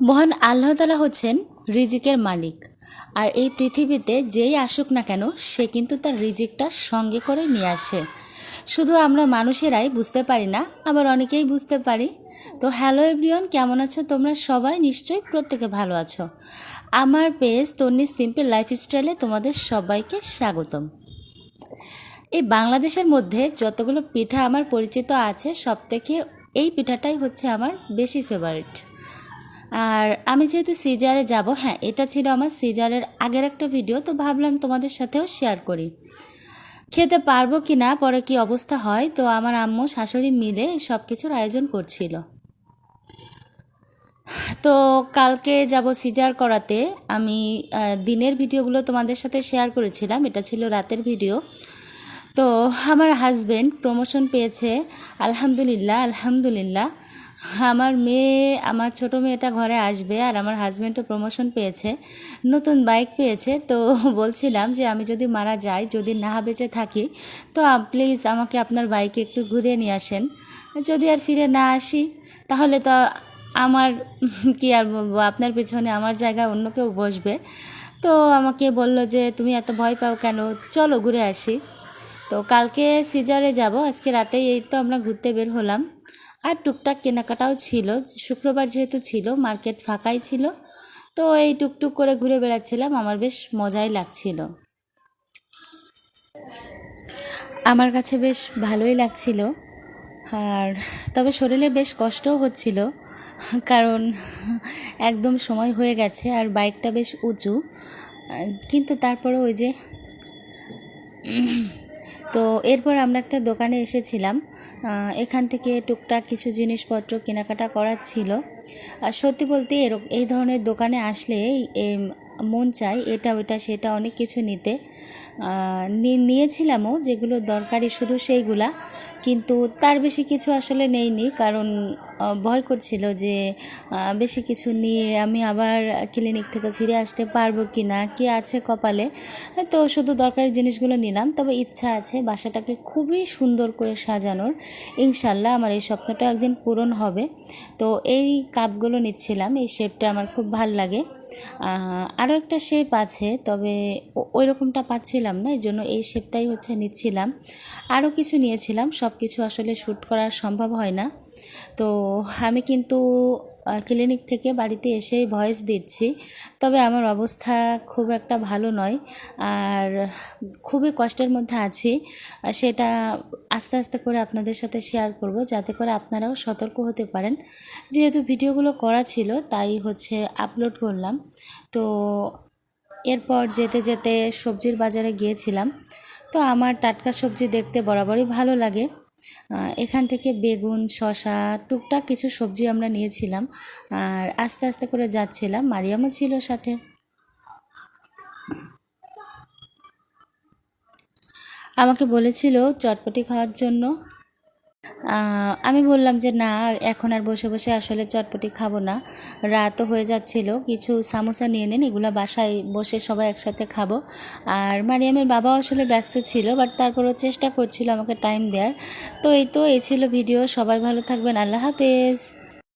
মহান আল্লাহ তালা হচ্ছেন রিজিকের মালিক। আর এই পৃথিবীতে যেই আসুক না কেন, সে কিন্তু তার রিজিকটা সঙ্গে করে নিয়ে আসে। শুধু আমরা মানুষেরাই বুঝতে পারি না, আবার অনেকেই বুঝতে পারি। তো হ্যালো এভরিওয়ান, কেমন আছো তোমরা সবাই? নিশ্চয়ই প্রত্যেকে ভালো আছো। আমার পেজ তন্নি সিম্পল লাইফস্টাইলে তোমাদের সবাইকে স্বাগতম। এই বাংলাদেশের মধ্যে যতগুলো পিঠা আমার পরিচিত আছে সব থেকে এই পিঠাটাই হচ্ছে আমার বেশি ফেভারিট আর আমি যেহেতু সিজারে যাব হ্যাঁ এটা ছিল আমার সিজারের আগের একটা ভিডিও তো ভাবলাম তোমাদের সাথেও শেয়ার করি। খেতে পারব কি না, পরে কি অবস্থা হয়, তো আমার আম্মু, শাশুড়ি মিলে সব কিছুর আয়োজন করছিল। তো কালকে যাব সিজার করাতে, আমি দিনের ভিডিওগুলো তোমাদের সাথে শেয়ার করেছিলাম, এটা ছিল রাতের ভিডিও তো আমার হাজবেন্ড প্রমোশন পেয়েছে, আলহামদুলিল্লাহ আলহামদুলিল্লাহ। আমার মেয়ে, আমার ছোট মেয়েটা ঘরে আসবে আর আমার হাজব্যান্ডও প্রমোশন পেয়েছে, নতুন বাইক পেয়েছে, তো বলছিলাম যে আমি যদি মারা যাই, যদি না বেঁচে থাকি, তো প্লিজ আমাকে আপনার বাইকে একটু ঘুরিয়ে নিয়ে আসেন। যদি আর ফিরে না আসি, তাহলে তো আমার, কি আর বলব, আপনার পেছনে আমার জায়গায় অন্য কেউ বসবে। তো আমাকে বলল যে, তুমি এত ভয় পাও কেন? চলো ঘুরে আসি। তো কালকে সিজারে যাব, আজকে রাতেই এই তো আমরা ঘুরতে বের হলাম। আর টুকটাক কেনাকাটাও ছিল। শুক্রবার যেহেতু ছিল, মার্কেট ফাঁকাই ছিল, তো এই টুকটুক করে ঘুরে বেড়াচ্ছিলাম। আমার বেশ মজাই লাগছিল। আমার কাছে বেশ ভালোই লাগছিল। আর তবে শরীরে বেশ কষ্টও হচ্ছিল, কারণ একদম সময় হয়ে গেছে আর বাইকটা বেশ উঁচু। কিন্তু তারপরে ওই যে তো এরপর আমরা একটা দোকানে এসেছিলাম এখান থেকে টুকটাক কিছু জিনিসপত্র কেনাকাটা করার ছিল। আর সত্যি বলতে এই ধরনের দোকানে আসলে মন চাই এটা ওটা সেটা অনেক কিছু নিতে। নিয়েছিলামও যেগুলো দরকারি, শুধু সেইগুলা। কিন্তু তার বেশি কিছু আসলে নেইনি, কারণ ভয় করছিল যে বেশি কিছু নিয়ে আমি আবার ক্লিনিক থেকে ফিরে আসতে পারব কি না কি আছে কপালে। তো শুধু দরকারি জিনিসগুলো নিলাম, তবে ইচ্ছা আছে বাসাটাকে খুবই সুন্দর করে সাজানোর। ইনশাল্লাহ আমার এই স্বপ্নটা একদিন পূরণ হবে। তো এই কাপগুলো নিচ্ছিলাম, এই শেপটা আমার খুব ভালো লাগে। আরও একটা শেপ আছে, তবে ওই রকমটা পাচ্ছিলাম না এই জন্য এই শেপটাই হচ্ছে নিচ্ছিলাম। আরও কিছু নিয়েছিলাম, সব কিছু আসলে শ্যুট করা সম্ভব হয় না। তো আমি কিন্তু ক্লিনিক থেকে বাড়িতে এসে ভয়েস দিচ্ছি। তবে আমার অবস্থা খুব একটা ভালো নয়। আর খুবই কষ্টের মধ্যে আছি। সেটা আস্তে আস্তে করে আপনাদের সাথে শেয়ার করব, যাতে করে আপনারাও সতর্ক হতে পারেন। যেহেতু ভিডিওগুলো করা ছিল, তাই হচ্ছে আপলোড করলাম। তো এরপর যেতে যেতে সবজির বাজারে গিয়েছিলাম। তো আমার টাটকা সবজি দেখতে বরাবরই ভালো লাগে। এখান থেকে বেগুন শশা টুকটাক কিছু সবজি আমরা নিয়েছিলাম। আর আস্তে আস্তে করে যাচ্ছিলাম, মারিয়ামও ছিল সাথে। আমাকে বলেছিল, চটপটি খাওয়ার জন্য আমি বললাম যে, না, এখন আর বসে বসে আসলে চটপটি খাব না। রাতও হয়ে যাচ্ছিল, কিছু সামোসা নিয়ে নিন, এগুলো বাসায় বসে সবাই একসাথে খাব। আর মারিয়ামের বাবা আসলে ব্যস্ত ছিল, বাট তারপরও চেষ্টা করছিল আমাকে টাইম দেওয়ার। তো এই তো, এই ছিল ভিডিও, সবাই ভালো থাকবেন, আল্লাহ হাফেজ।